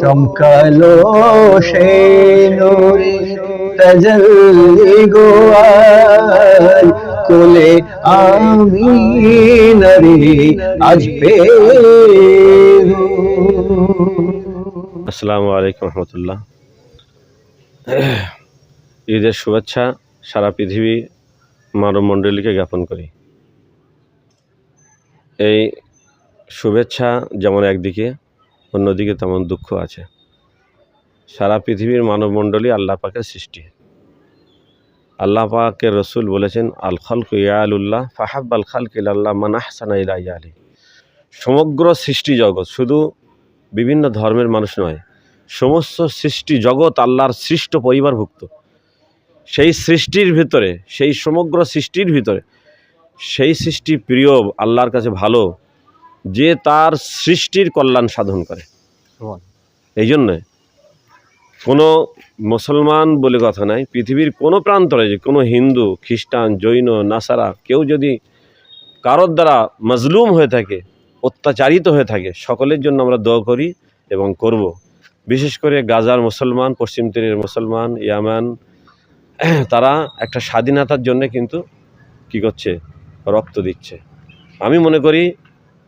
চমকালো সে নূরে তাজল্লি গোয়াল, কোলে আমি নরে আজ পে আসসালামু আলাইকুম রহমতুল্লাহ। ঈদের শুভেচ্ছা সারা পৃথিবী মানব মণ্ডলীকে জ্ঞাপন করি। এই শুভেচ্ছা যেমন একদিকে অন্যদিকে তেমন দুঃখ আছে। সারা পৃথিবীর মানবমণ্ডলী আল্লাহ পাকের সৃষ্টি। আল্লাহ পাকের রসুল বলেছেন আল খালক ইয়ালুল্লাহ ফাহাব আল খালক ইল্লাহ মান আহসানা ইলা আলী। সমগ্র সৃষ্টি জগৎ শুধু বিভিন্ন ধর্মের মানুষ নয়, সমস্ত সৃষ্টি জগৎ আল্লাহর সৃষ্ট পরিবারভুক্ত। সেই সৃষ্টির ভিতরে, সেই সমগ্র সৃষ্টির ভিতরে, সেই সৃষ্টি প্রিয় আল্লাহর কাছে ভালো যে তার সৃষ্টির কল্যাণ সাধন করে। এই জন্যে কোনো মুসলমান বলে কথা নাই পৃথিবীর কোনো প্রান্তরে যে কোনো হিন্দু খ্রিস্টান জৈন নাসারা কেউ যদি কারোর দ্বারা মজলুম হয়ে থাকে অত্যাচারিত হয়ে থাকে সকলের জন্য আমরা দোয়া করি এবং করব। বিশেষ করে গাজার মুসলমান পশ্চিম তীরের মুসলমান ইয়ামান তারা একটা স্বাধীনতার জন্য কিন্তু কি করছে? রক্ত দিচ্ছে। আমি মনে করি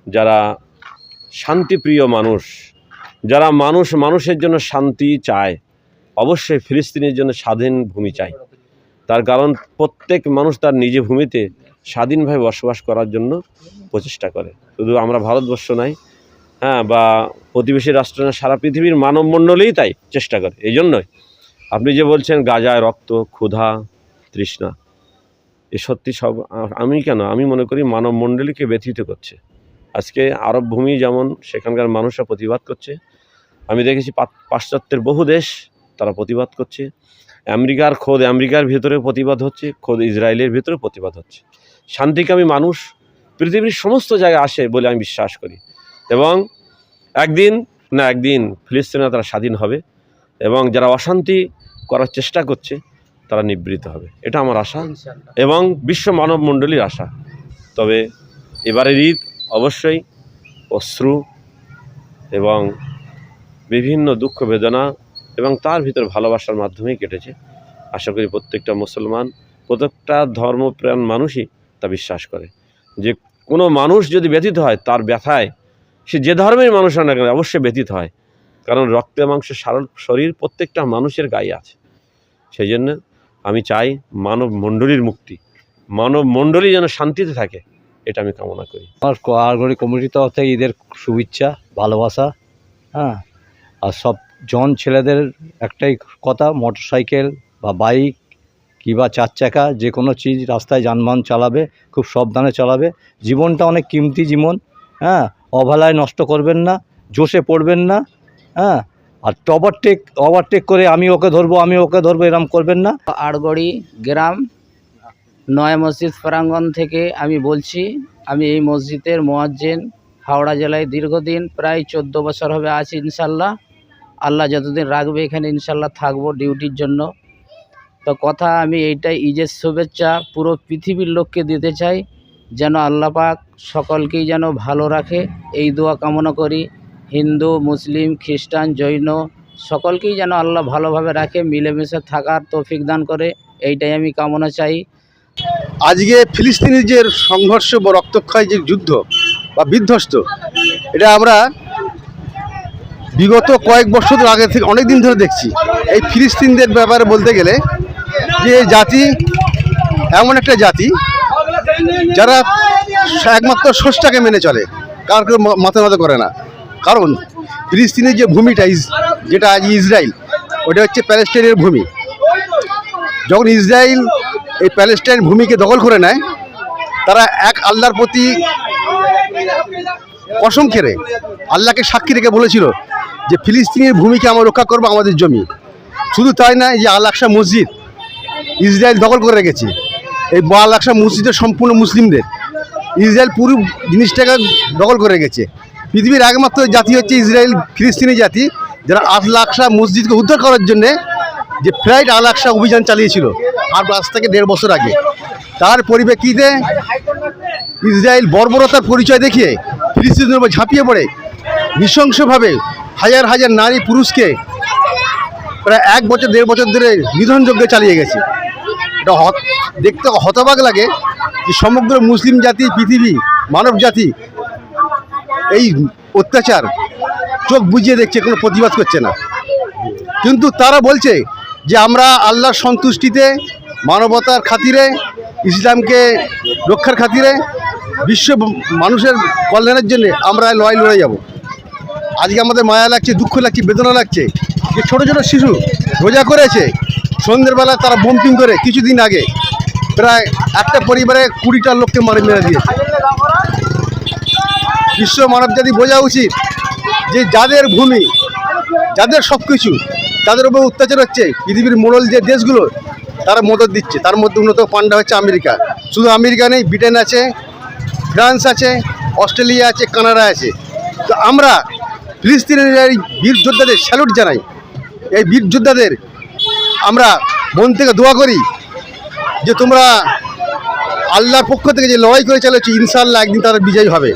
যারা শান্তিপ্রিয় মানুষ, যারা মানুষ, মানুষের জন্য শান্তি চায়, অবশ্যই ফিলিস্তিনের জন্য স্বাধীন ভূমি চাই তার কারণ প্রত্যেক মানুষ তার নিজে ভূমিতে স্বাধীনভাবে বসবাস করার জন্য প্রচেষ্টা করে। শুধু আমরা ভারতবর্ষ নাই হ্যাঁ বা প্রতিবেশী রাষ্ট্র না সারা পৃথিবীর মানবমণ্ডলেই তাই চেষ্টা করে। এই জন্যই আপনি যে বলছেন গাজায় রক্ত, ক্ষুধা, তৃষ্ণা, এ সত্যি সব আমি কেন? আমি মনে করি মানবমণ্ডলীকে ব্যথিত করছে। আজকে আরব ভূমি যেমন সেখানকার মানুষরা প্রতিবাদ করছে আমি দেখেছি পাশ্চাত্যের বহু দেশ তারা প্রতিবাদ করছে। আমেরিকার খোদ আমেরিকার ভেতরে প্রতিবাদ হচ্ছে খোদ ইসরায়েলের ভেতরে প্রতিবাদ হচ্ছে। শান্তিকামী মানুষ পৃথিবীর সমস্ত জায়গায় আসে বলে আমি বিশ্বাস করি। এবং একদিন না একদিন ফিলিস্তিনে তারা স্বাধীন হবে এবং যারা অশান্তি করার চেষ্টা করছে তারা নিবৃত হবে। এটা আমার আশা এবং বিশ্ব মানব মণ্ডলীর আশা। তবে এবারের ঈদ অবশ্যই অশ্রু এবং বিভিন্ন দুঃখ বেদনা এবং তার ভিতর ভালোবাসার মাধ্যমেই কেটেছে। আশা করি প্রত্যেকটা মুসলমান, প্রত্যেকটা ধর্মপ্রাণ মানুষই তা বিশ্বাস করে। যে কোনো মানুষ যদি ব্যথিত হয়, তার ব্যথায় সে যে ধর্মের মানুষ না কেন অবশ্যই ব্যথিত হয়। কারণ রক্তে মাংসের সারল শরীর প্রত্যেকটা মানুষের গায়ে আছে। সেই জন্য আমি চাই মানব মণ্ডলীর মুক্তি। মানব মণ্ডলী যেন শান্তিতে থাকে। এটা আমি কামনা করি। আমার কোয়ারগড়ি কমিটির তরফ থেকে ঈদের শুভেচ্ছা ভালোবাসা হ্যাঁ? আর সব জন ছেলেদের একটাই কথা মোটর সাইকেল বা বাইক কিংবা চার চাকা যে কোনো চিজ রাস্তায় যানবাহন চালাবে খুব সাবধানে চালাবে। জীবনটা অনেক কিমতি জীবন হ্যাঁ? অবহেলায় নষ্ট করবেন না জোশে পড়বেন না হ্যাঁ? আর ওভারটেক ওভারটেক করে আমি ওকে ধরবো আমি ওকে ধরবো এরম করবেন না। আড়গড়ি গ্রাম নয় মসজিদ প্রাঙ্গণ থেকে আমি বলছি, আমি এই মসজিদের মোয়াজ্জেন হাওড়া জেলায় দীর্ঘদিন, প্রায় চোদ্দ বছর হবে আছি ইনশাল্লাহ আল্লাহ যতদিন রাখবে এখানে ইনশাল্লাহ থাকব ডিউটির জন্য। তো কথা আমি এইটাই, ঈদের শুভেচ্ছা পুরো পৃথিবীর লোককে দিতে চাই, যেন আল্লাহ পাক সকলকেই যেন ভালো রাখে। এই দোয়া কামনা করি, হিন্দু, মুসলিম, খ্রিস্টান, জৈন, সকলকেই যেন আল্লাহ ভালোভাবে রাখে, মিলেমিশে থাকার তৌফিক দান করে, এইটাই আমি কামনা চাই। আজকে ফিলিস্তিনের যে সংঘর্ষ বা রক্তক্ষয় যে যুদ্ধ বা বিধ্বস্ত, এটা আমরা বিগত কয়েক বছর আগে থেকে অনেক দিন ধরে দেখছি। এই ফিলিস্তিনদের ব্যাপারে বলতে গেলে যে জাতি এমন একটা জাতি যারা একমাত্র স্রষ্টাকে মেনে চলে, কার কেউ মাথা মাথা করে না। কারণ ফিলিস্তিনের যে ভূমিটা যেটা আজ ইসরায়েল, ওটা হচ্ছে প্যালেস্টাইনের ভূমি। যখন ইসরায়েল এই প্যালেস্টাইন ভূমিকে দখল করে নেয়, তারা এক আল্লাহর প্রতি কসম খেরে আল্লাহকে সাক্ষী রেখে বলেছিল যে ফিলিস্তিনের ভূমিকে আমরা রক্ষা করব আমাদের জমি। শুধু তাই না যে আল মসজিদ ইসরায়েল দখল করে রেখেছে, এই আল আকসা মসজিদের সম্পূর্ণ মুসলিমদের। ইসরায়েল পুরো জিনিসটাকে দখল করে রেখেছে। পৃথিবীর একমাত্র জাতি হচ্ছে ইসরায়েল, ফিলিস্তিনি জাতি, যারা আল মসজিদকে উদ্ধার করার জন্যে যে ফ্লাইট আল অভিযান চালিয়েছিল। আর আজ থেকে দেড় বছর আগে। তার পরিপ্রেক্ষিতে ইসরায়েল বর্বরতার পরিচয় দেখিয়ে ফিলিস্তিনের উপর ঝাঁপিয়ে পড়ে। নৃশংসভাবে হাজার হাজার নারী পুরুষকে প্রায় এক বছর, দেড় বছর ধরে নিধনযজ্ঞ চালিয়ে গেছে। এটা দেখতে হতবাক লাগে যে সমগ্র মুসলিম জাতি, পৃথিবী, মানব জাতি এই অত্যাচার চোখ বুঝিয়ে দেখছে, কোনো প্রতিবাদ করছে না। কিন্তু তারা বলছে যে আমরা আল্লাহর সন্তুষ্টিতে মানবতার খাতিরে, ইসলামকে রক্ষার খাতিরে, বিশ্ব মানুষের কল্যাণের জন্য আমরা লড়াই লড়ে যাব। আজকে আমাদের মায়া লাগছে, দুঃখ লাগছে, বেদনা লাগছে। যে ছোটো ছোটো শিশু রোজা করেছে সন্ধ্যেবেলা তারা বম্পিং করে কিছুদিন আগে প্রায় একটা পরিবারে কুড়িটা লোককে মারে মেরে দিয়েছে। বিশ্ব মানব মানবজাতি বোঝা উচিত যে যাদের ভূমি, যাদের সব কিছু তাদের উপর অত্যাচার হচ্ছে, পৃথিবীর মোড়ল যে দেশগুলো তারা মদত দিচ্ছে। তার মধ্যে উন্নত পান্ডা হচ্ছে আমেরিকা। শুধু আমেরিকা নেই ব্রিটেন আছে ফ্রান্স আছে অস্ট্রেলিয়া আছে কানাডা আছে। তো আমরা ফিলিস্তিনের এই বীর যোদ্ধাদের স্যালুট জানাই। এই বীর যোদ্ধাদের আমরা মন থেকে দোয়া করি যে তোমরা আল্লাহর পক্ষ থেকে যে লড়াই করে চালাচ্ছি ইনশাল্লাহ একদিন তারা বিজয়ী হবে।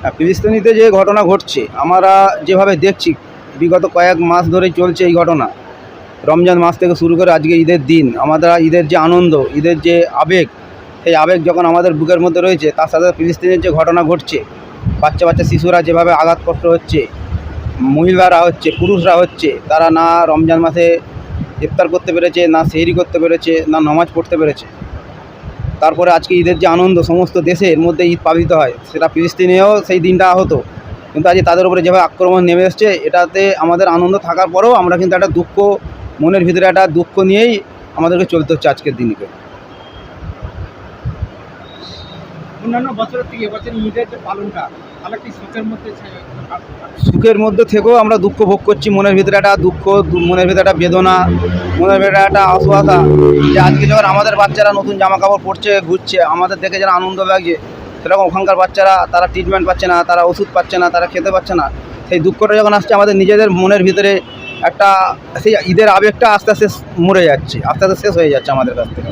হ্যাঁ, ফিলিস্তিনিতে যে ঘটনা ঘটছে আমরা যেভাবে দেখছি বিগত কয়েক মাস ধরেই চলছে এই ঘটনা। রমজান মাস থেকে শুরু করে আজকে ঈদের দিন, আমাদের ঈদের যে আনন্দ, ঈদের যে আবেগ, সেই আবেগ যখন আমাদের বুকের মধ্যে রয়েছে, তার সাথে ফিলিস্তিনের যে ঘটনা ঘটছে, বাচ্চা বাচ্চা শিশুরা যেভাবে আঘাতপ্রাপ্ত হচ্ছে, মহিলারা হচ্ছে, পুরুষরা হচ্ছে, তারা না রমজান মাসে ইফতার করতে পেরেছে, না সেহরি করতে পেরেছে, না নমাজ পড়তে পেরেছে। তারপরে আজকে ঈদের যে আনন্দ, সমস্ত দেশের মধ্যে ঈদ পালিত হয়। সেটা ফিলিস্তিনেও সেই দিনটা হতো কিন্তু আজকে তাদের উপরে যেভাবে আক্রমণ নেমে এসছে, এটাতে আমাদের আনন্দ থাকার পরেও আমরা কিন্তু একটা দুঃখ মনের ভিতরে একটা দুঃখ নিয়েই আমাদেরকে চলতে হচ্ছে আজকের দিনকে। অন্যান্য বছরের থেকে এবছর ঈদের যে পালনটা আরেকটি শোকের মধ্যে সুখের মধ্যে থেকেও আমরা দুঃখ ভোগ করছি মনের ভিতরে একটা দুঃখ মনের ভিতরে একটা বেদনা মনের ভিতরে একটা অসহায়তা যে আজকে যখন আমাদের বাচ্চারা নতুন জামা কাপড় পরছে ঘুরছে আমাদের দেখে যারা আনন্দ লাগছে সেরকম ওখানকার বাচ্চারা তারা ট্রিটমেন্ট পাচ্ছে না তারা ওষুধ পাচ্ছে না তারা খেতে পাচ্ছে না সেই দুঃখটা যখন আসছে আমাদের নিজেদের মনের ভিতরে একটা সেই ঈদের আবেগটা আস্তে আস্তে মরে যাচ্ছে, আস্তে আস্তে শেষ হয়ে যাচ্ছে আমাদের কাছ থেকে।